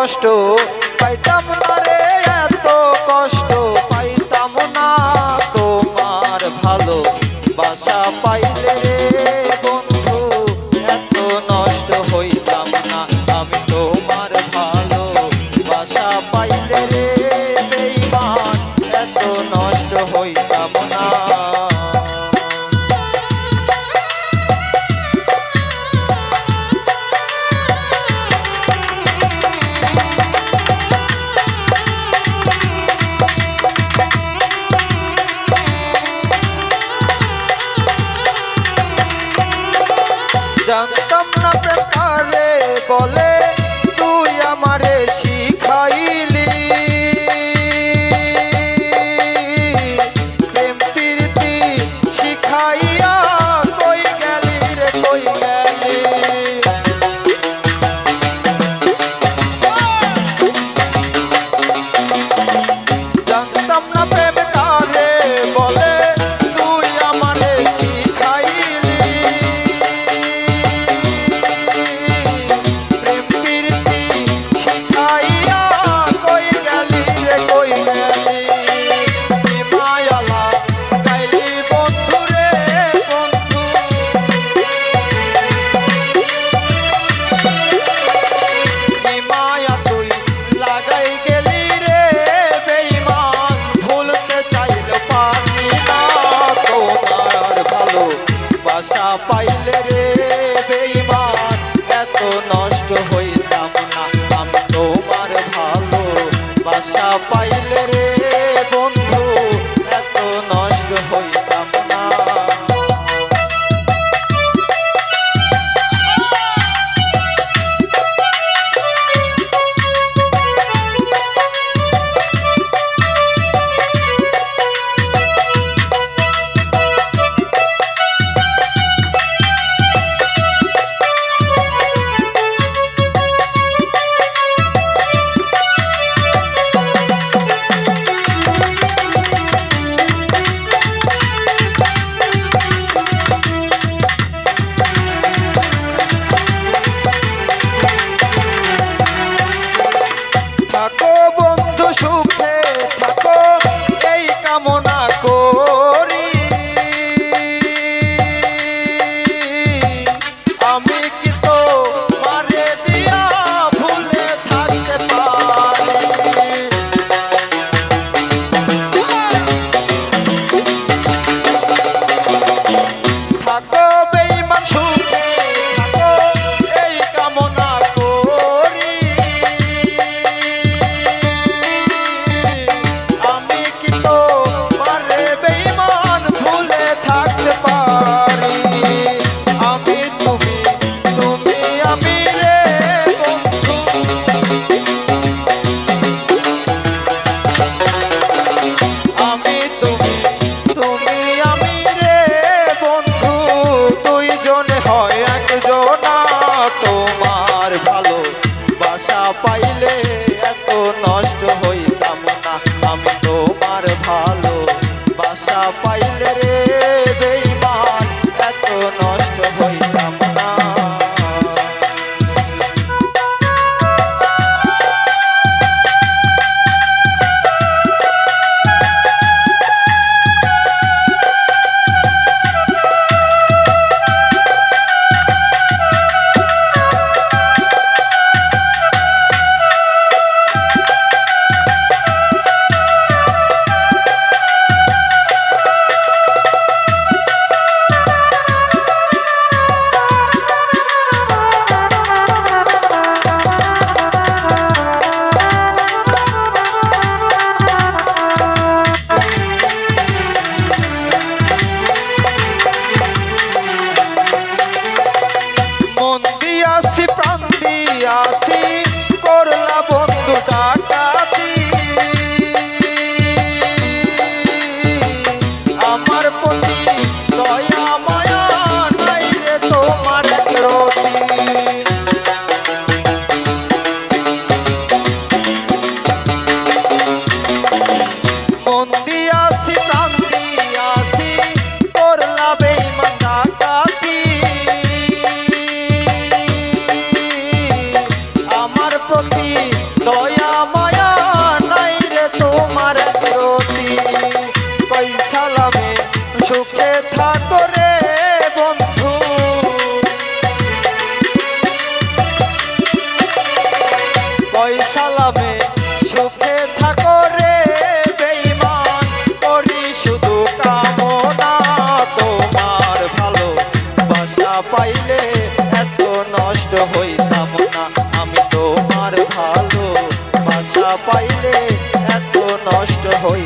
কষ্ট পাইতাম না রে এত কষ্ট পাইতাম না। তোমার ভালো বাসা পাইলে বলে তুই আমারে Tá Jacobô তো নষ্ট হইতাম না আমি তোমার ভালো বাসা পাইলে রে। সুখে থাকো রে বন্ধু। পয়সা লাভে সুখে থাকো রে বেইমান করি শুধু কামনা তোমার ভালো বাসা পাইলে এত নষ্ট হইতাম না। আমি তোমার ভালো বাসা পাইলে এত নষ্ট হই